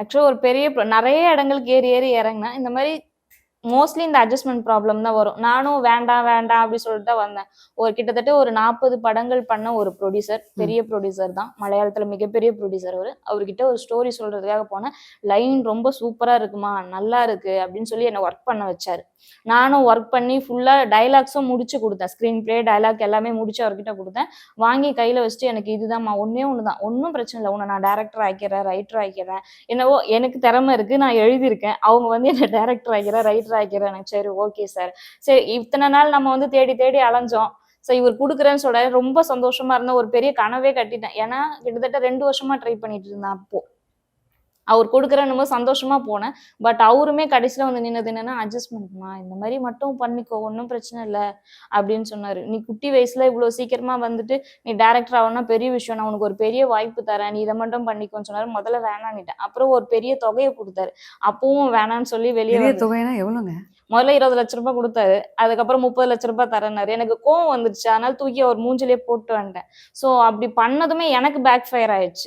ஆக்சுவலா ஒரு பெரிய நிறைய இடங்களுக்கு ஏறி ஏறி இறங்கினா இந்த மாதிரி மோஸ்ட்லி இந்த அட்ஜஸ்ட்மெண்ட் ப்ராப்ளம் தான் வரும். நானும் வேண்டாம் வேண்டாம் அப்படி சொல்லிட்டு தான் வந்தேன். ஒரு கிட்டத்தட்ட ஒரு நாற்பது படங்கள் பண்ண ஒரு ப்ரொடியூசர் பெரிய ப்ரொடியூசர் தான். மலையாளத்துல மிகப்பெரிய ப்ரொடியூசர் அவர். அவர்கிட்ட ஒரு ஸ்டோரி சொல்றதுக்காக போனேன். லைன் ரொம்ப சூப்பரா இருக்குமா? நல்லா இருக்கு அப்படின்னு சொல்லி என்னை ஒர்க் பண்ண வச்சாரு. நானும் ஒர்க் பண்ணி ஃபுல்லா டைலாக்ஸும் முடிச்சு கொடுத்தேன். ஸ்க்ரீன் பிளே டைலாக் எல்லாமே முடிச்சு அவர்கிட்ட கொடுத்தேன். வாங்கி கையில வச்சுட்டு எனக்கு இதுதான்மா ஒன்னே ஒன்று தான் ஒன்றும் பிரச்சனை இல்லை. உன்னை நான் டேரக்டர் ஆக்கிறேன் ரைட்டர் ஆக்கிறேன் என்னவோ எனக்கு திறமை இருக்கு நான் எழுதியிருக்கேன். அவங்க வந்து என்ன டேரக்டர் ஆக்கிறேன் ரைட்டர் ஆகிக்கிறேன் எனக்கு சரி ஓகே சார் சரி இத்தனை நாள் நம்ம வந்து தேடி தேடி அலைஞ்சோம். ஸோ இவர் கொடுக்குறேன்னு சொல்றாரு. ரொம்ப சந்தோஷமா இருந்தேன் ஒரு பெரிய கனவே கட்டிட்டேன். ஏன்னா கிட்டத்தட்ட ரெண்டு வருஷமா ட்ரை பண்ணிட்டு இருந்தேன் அப்போ. அவர் கொடுக்குறேன்னு போது சந்தோஷமா போனேன். பட் அவருமே கடைசியில வந்து நின்னது என்னன்னா அட்ஜஸ்ட்மெண்ட்மா இந்த மாதிரி மட்டும் பண்ணிக்கோ ஒன்றும் பிரச்சனை இல்லை. அப்படின்னு சொன்னாரு. நீ குட்டி வயசுல இவ்வளவு சீக்கிரமா வந்துட்டு நீ டேரக்டர் ஆகணும்னா பெரிய விஷயம். நான் உனக்கு ஒரு பெரிய வாய்ப்பு தரேன். நீ இதை மட்டும் பண்ணிக்கோன்னு சொன்னாரு. முதல்ல வேணான்னுட்டேன் அப்புறம் ஒரு பெரிய தொகையை கொடுத்தாரு. அப்பவும் வேணான்னு சொல்லி வெளியே தொகைனா எவ்வளோங்க? முதல்ல இருபது லட்ச ரூபாய் கொடுத்தாரு. அதுக்கப்புறம் முப்பது லட்ச ரூபாய் தரேன்னாரு. எனக்கு கோவம் வந்துருச்சு. அதனால தூக்கி அவர் மூஞ்சிலே போட்டு வந்துட்டேன். ஸோ அப்படி பண்ணதுமே எனக்கு பேக் ஃபயர் ஆயிடுச்சு.